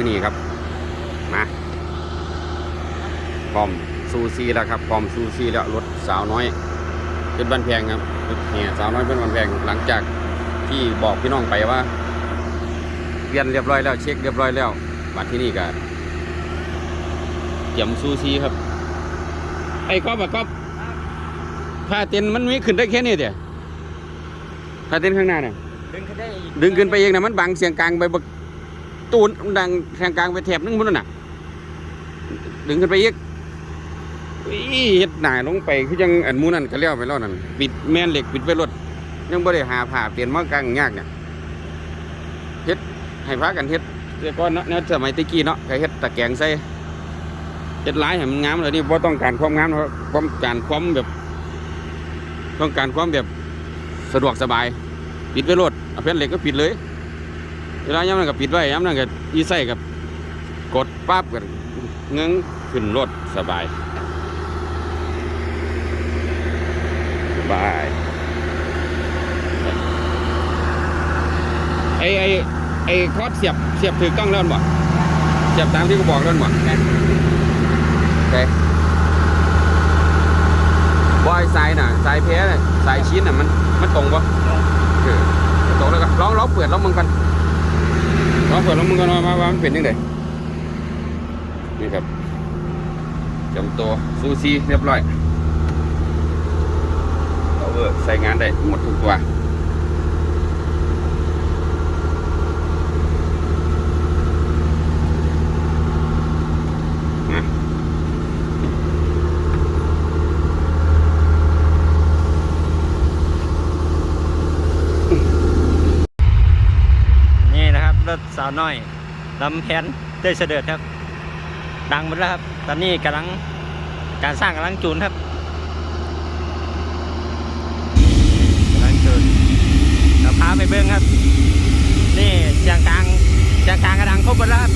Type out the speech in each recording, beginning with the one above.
มือนี้ครับมาพร้อมซูซีแล้วครับพร้อมซูซีแล้วรถสาวน้อยเป็นบันแพงครับรถแห่สาวน้อยเป็นบันแพงหลังจากที่บอกพี่น้องไปว่าเรียนเรียบร้อยแล้วเช็คเรียบร้อยแล้วบัดที่นี่ก็เตรียมซูซีครับ ไอ้ก๊อบอะก๊อบผ้าเต็นท์มันมีขึ้นได้แค่นี้เดียวผ้าเต็นท์ข้างหน้าเนี่ยดึงขึ้นได้อีกดึงขึ้นไปเองนะมันบังเสียงกลางไปบัก ตูนดังเสียงกลางไปแถบนึงมันน่ะ ดึงขึ้นไปอีกอีเฮ็ดหนาลงไปคือยังอันมูนั่นก็เลี้ยวไปแล้วนั่นปิดแม่นเหล็กปิดไปรถยังบ่ได้หาผ้าเปลี่ยนมากลางยากเนี่ยเฮ็ดให้พากันเฮ็ดแต่ก่อนเนาะแนวสมัยตะกี้เนาะก็เฮ็ดตะแกงใส่เฮ็ดหลายให้มันงามเลยนี่บ่ต้องการความงามเพราะต้องการความแบบ ต้องการความแบบสะดวกสบาย ปิดไว้รถเอาแผ่นเหล็กก็ปิดเลย เวลาย้ำนั่นก็ปิดไว้ย้ำนั่นก็อีใส่กับกดปั๊บกันเงงขึ้นรถสบายสบายไอไอไอคอร์ดเสียบเสียบถือกล้องแล้วบ่เสียบตามที่กูบอกแล้วบ่โอเคบอยสายน่ะสายแพ้น่ะสายชิ้นน่ะมันมันตรงปะเออตกแล้วก็ลองลองเปิดลองมึงกัน ลองเปิดลองมึงกันว่าว่ามันเป็นยังไงนี่ครับจำตัวซูซีเรียบร้อยเอาเวอใส่งานได้หมดทุกตัวนะ นี่นะครับรถสาวน้อยลำแพนเต้ยเสด็จครับ ดังหมดแล้วครับ ตอนนี้กำลังการสร้างกำลังจูนครับกำลังจูนเราพาไปเบิ้งครับ นี่เสียงกลางเสียงกลางกระดังครบหมดแล้วครับ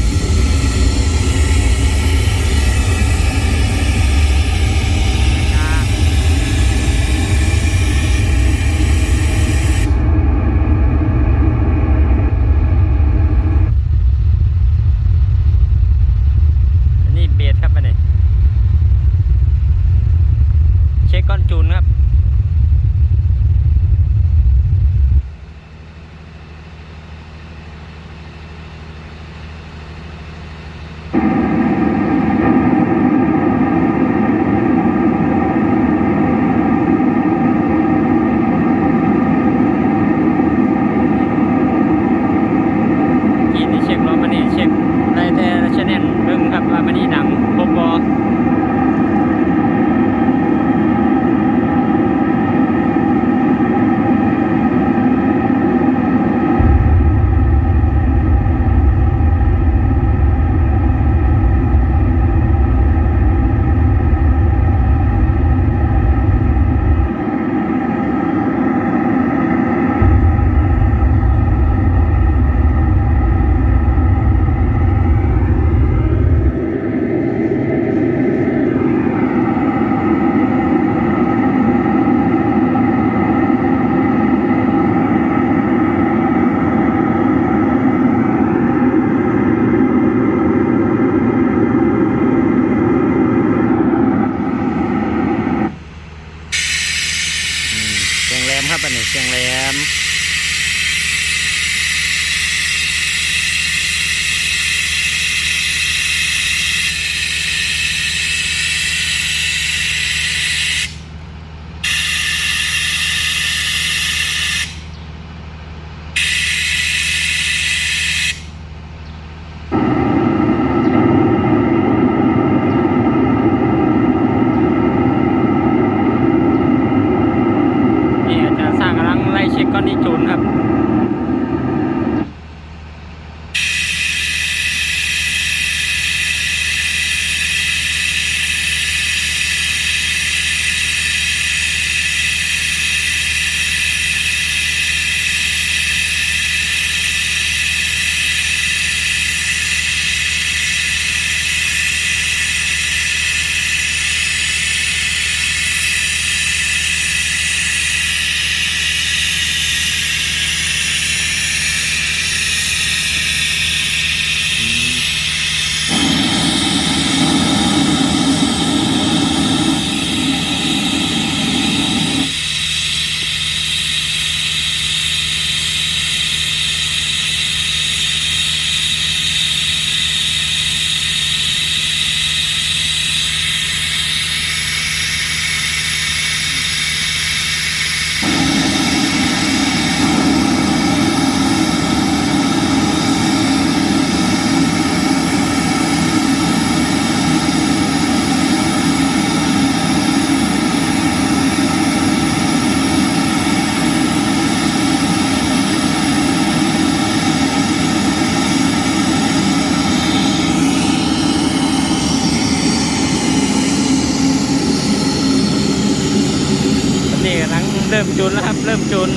เริ่มจุนแล้วครับ เริ่มจุน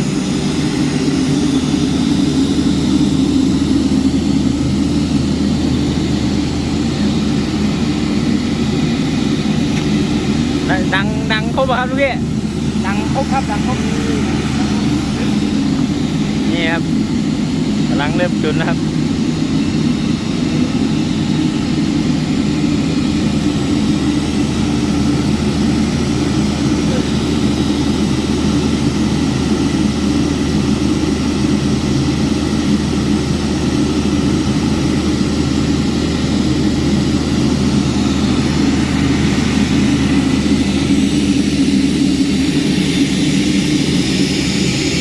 ดังดังครบป่ะครับลูกพี่ดังครบครับดังครบนี่ครับกำลังเริ่มจุนนะครับ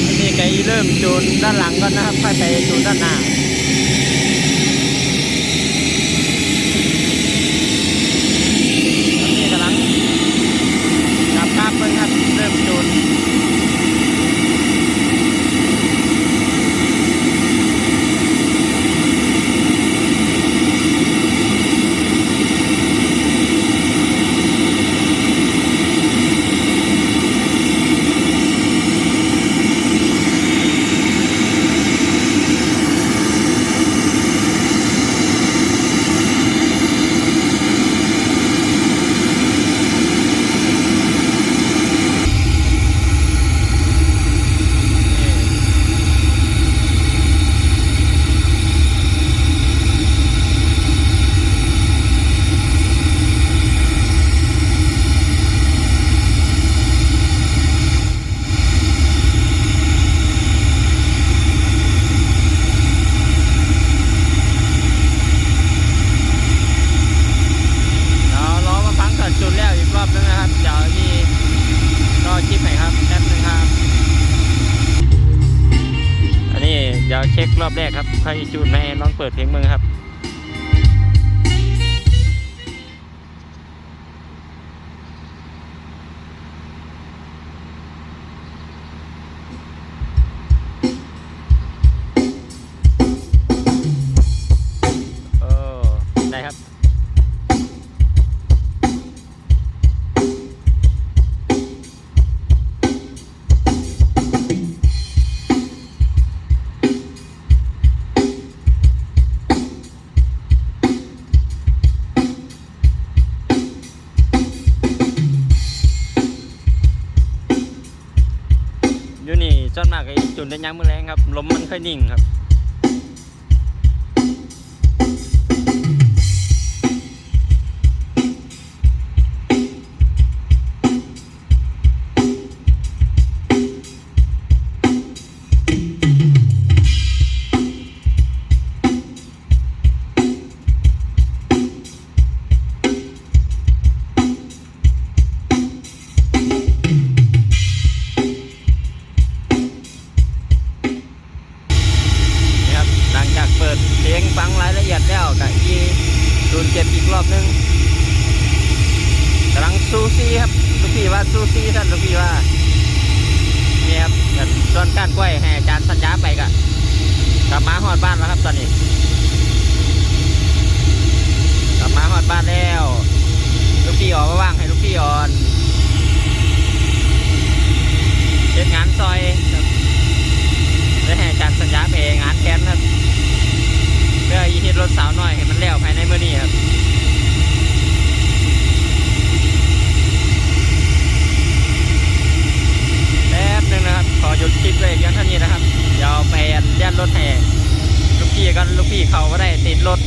อันนี้ไกเริ่มจู นด้านหลังก่อนนะครับค่อยไปดูด้านหน้าอันนี้กำลังจับภาพเพิ่งครับ เริ่มจูนเดี๋ยวรอมาฟังก่อนจูนแล้วอีกรอบนึงนะครับ เดี๋ยวนี่รอคลิปให้ครับแป๊บนึงครับ อันนี้เดี๋ยวเช็ครอบ แรกครับใครจูนไหนลองเปิดเพลงมึงครับ นมากได้ยังมือแรงครับลมมันค่อยนิ่งครับ ยวส่วนกล้วยให้อาจารย์สัญญาไปกะกลับมาฮอดบ้านแล้วครับตอนนี้ กลับมาฮอดบ้านแล้ว ลูกพี่อ่อกมาว่างให้ลูกพี่อ่อนเช็ดงานซอยครับได้ให้อาจารย์สัญญาไปงานแค้นครับเพื่อยีฮิตรถสาวน้อยให้มันแล้วภายในเมื้อนี้ครับแป๊บหนึงนะครับ ขอหยุดคลิปเลยเพียงเท่านี้นะครับ เดี๋ยวไปยันรถให้ลูกพี่กันลูกพี่ เขาก็ได้ติดรถ